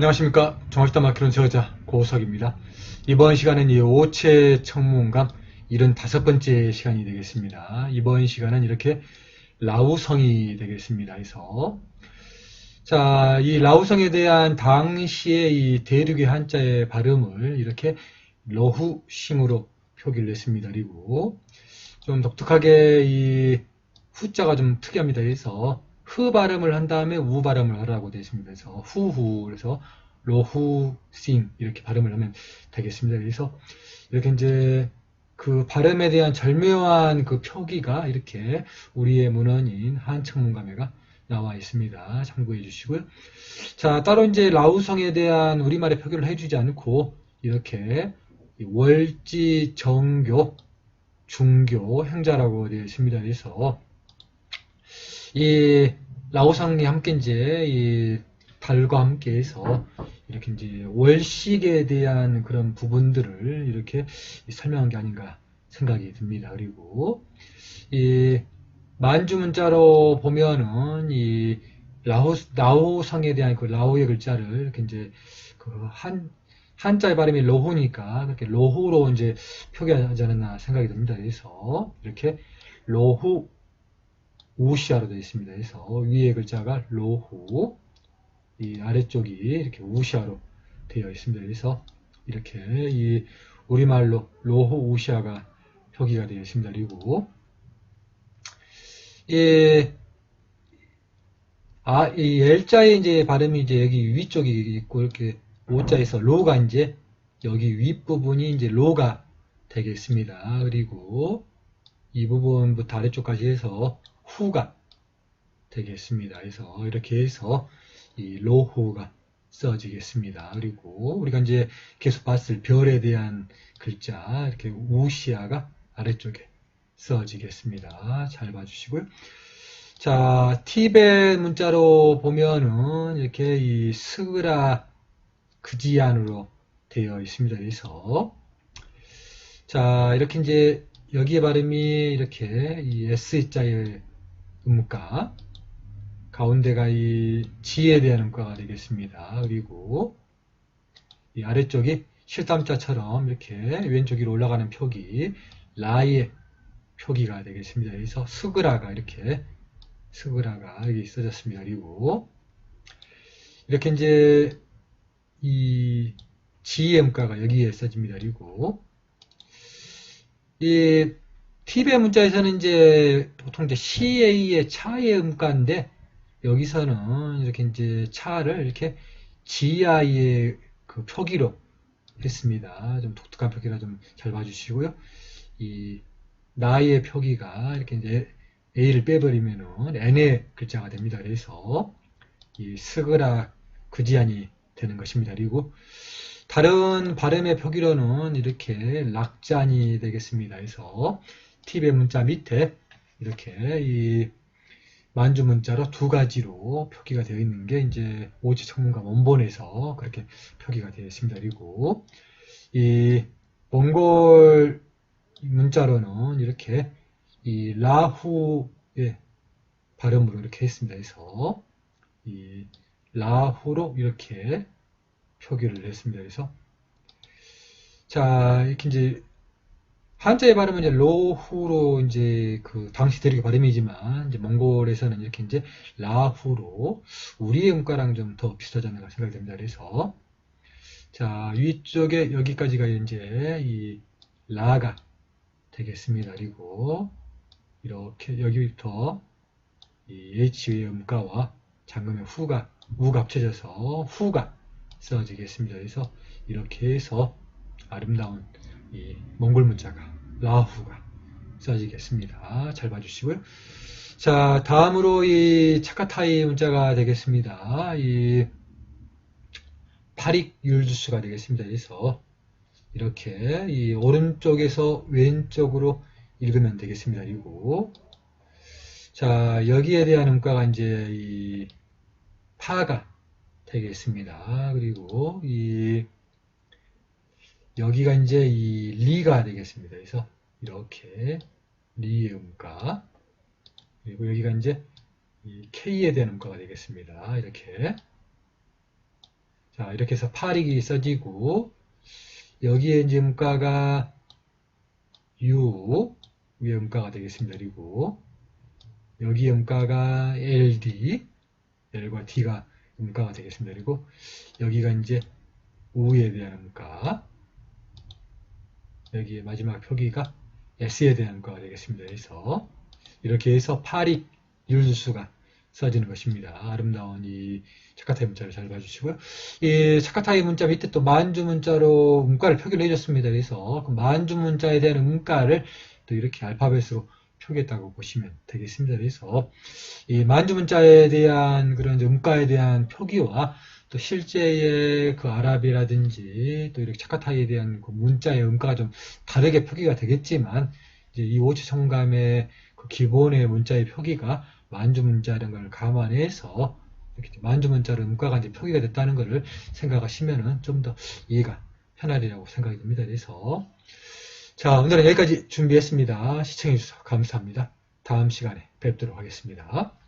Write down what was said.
안녕하십니까. 정확히다 마키론 저자 고석입니다. 이번 시간은 이 오체 청문감 75번째 시간이 되겠습니다. 이번 시간은 이렇게 라우성이 되겠습니다. 그래서 자, 이 라우성에 대한 당시의 이 대륙의 한자의 발음을 이렇게 러후심으로 표기를 했습니다. 그리고 좀 독특하게 이 후자가 좀 특이합니다. 그래서 흐 발음을 한 다음에 우 발음을 하라고 되어 있습니다. 그래서 후후 그래서 로후싱 이렇게 발음을 하면 되겠습니다. 그래서 이렇게 이제 그 발음에 대한 절묘한 그 표기가 이렇게 우리의 문헌인 한청문감회가 나와 있습니다. 참고해 주시고요. 자, 따로 이제 라우성에 대한 우리말의 표기를 해주지 않고 이렇게 월지 정교 중교 행자라고 되어 있습니다. 그래서 이 라오상이 함께 이제 이 달과 함께 해서 이렇게 이제 월식에 대한 그런 부분들을 이렇게 설명한 게 아닌가 생각이 듭니다. 그리고 이 만주 문자로 보면은 이 라오 라오상에 대한 그 라오의 글자를 이렇게 이제 그 한 한자의 발음이 로후니까 그렇게 로후로 이제 표기하지 않았나 생각이 듭니다. 그래서 이렇게 로후 우시아로 되어 있습니다. 그래서 위에 글자가 로후, 이 아래쪽이 이렇게 우시아로 되어 있습니다. 그래서 이렇게 이 우리말로 로후 우시아가 표기가 되어 있습니다. 그리고 이 아, 이 L자의 이제 발음이 이제 여기 위쪽이 있고 이렇게 오자에서 로가 이제 여기 윗부분이 이제 로가 되겠습니다. 그리고 이 부분부터 아래쪽까지 해서 후가 되겠습니다. 그래서 이렇게 해서 이 로후가 써지겠습니다. 그리고 우리가 이제 계속 봤을 별에 대한 글자 이렇게 우시아가 아래쪽에 써지겠습니다. 잘 봐주시고요. 자, 티벳 문자로 보면은 이렇게 이 스그라 그지안으로 되어 있습니다. 그래서 자, 이렇게 이제 여기에 발음이 이렇게 이 S자의 음가 가운데가 이 지에 대한 음가가 되겠습니다. 그리고 이 아래쪽이 실담자처럼 이렇게 왼쪽 위로 올라가는 표기 라의 표기가 되겠습니다. 그래서 스그라가 이렇게 스그라가 여기 써졌습니다. 그리고 이렇게 이제 이 지의 음가가 여기에 써집니다. 그리고 이 티베 문자에서는 이제 보통 이제 CA의 차의 음가인데 여기서는 이렇게 이제 차를 이렇게 GI의 그 표기로 했습니다. 좀 독특한 표기라 좀 잘 봐주시고요. 이 나의 표기가 이렇게 이제 A를 빼버리면은 N의 글자가 됩니다. 그래서 이 스그라 그지안이 되는 것입니다. 그리고 다른 발음의 표기로는 이렇게 락잔이 되겠습니다. 그래서 팁의 문자 밑에 이렇게 이 만주 문자로 두 가지로 표기가 되어 있는 게 이제 오지 청문가 원본에서 그렇게 표기가 되어 있습니다. 그리고 이 몽골 문자로는 이렇게 이 라후의 발음으로 이렇게 했습니다. 그래서 이 라후로 이렇게 표기를 했습니다. 그래서 자 이렇게 이제 한자의 발음은 이제 로후로 이제 그 당시 대륙의 발음이지만 이제 몽골에서는 이렇게 이제 라후로 우리의 음가랑 좀 더 비슷하지 않나 생각이 됩니다. 그래서 자 위쪽에 여기까지가 이제 이 라가 되겠습니다. 그리고 이렇게 여기부터 이 H의 음가와 장금의 후가 우가 합쳐져서 후가 써지겠습니다. 그래서 이렇게 해서 아름다운 이 몽골 문자가 라후가 써지겠습니다. 잘 봐주시고요. 자, 다음으로 이 차카타이 문자가 되겠습니다. 이 파릭 율주스가 되겠습니다. 그래서 이렇게 이 오른쪽에서 왼쪽으로 읽으면 되겠습니다. 그리고 자, 여기에 대한 음가가 이제 이 파가 되겠습니다. 그리고 이 여기가 이제 이 리가 되겠습니다. 그래서 이렇게 리의 음가 그리고 여기가 이제 이 K에 대한 음가가 되겠습니다. 이렇게 자, 이렇게 해서 8이 써지고, 여기에 이제 음가가 U, 위에 음가가 되겠습니다. 그리고, 여기 음가가 LD, L과 D가 음가가 되겠습니다. 그리고, 여기가 이제 O에 대한 음가, 여기 마지막 표기가 S에 대한 음가가 되겠습니다. 그래서, 이렇게 해서 8이 율수가 써지는 것입니다. 아름다운 이 차카타이 문자를 잘 봐주시고요. 이 차카타이 문자 밑에 또 만주 문자로 음가를 표기를 해줬습니다. 그래서 그 만주 문자에 대한 음가를 또 이렇게 알파벳으로 표기했다고 보시면 되겠습니다. 그래서 이 만주 문자에 대한 그런 음가에 대한 표기와 또 실제의 그 아랍이라든지 또 이렇게 차카타이에 대한 그 문자의 음가가 좀 다르게 표기가 되겠지만 이제 이 오치 성감의 그 기본의 문자의 표기가 만주 문자라는 걸 감안해서 이렇게 만주 문자로 음가가 이제 표기가 됐다는 것을 생각하시면은 좀 더 이해가 편하리라고 생각이 듭니다. 그래서 자 오늘은 여기까지 준비했습니다. 시청해 주셔서 감사합니다. 다음 시간에 뵙도록 하겠습니다.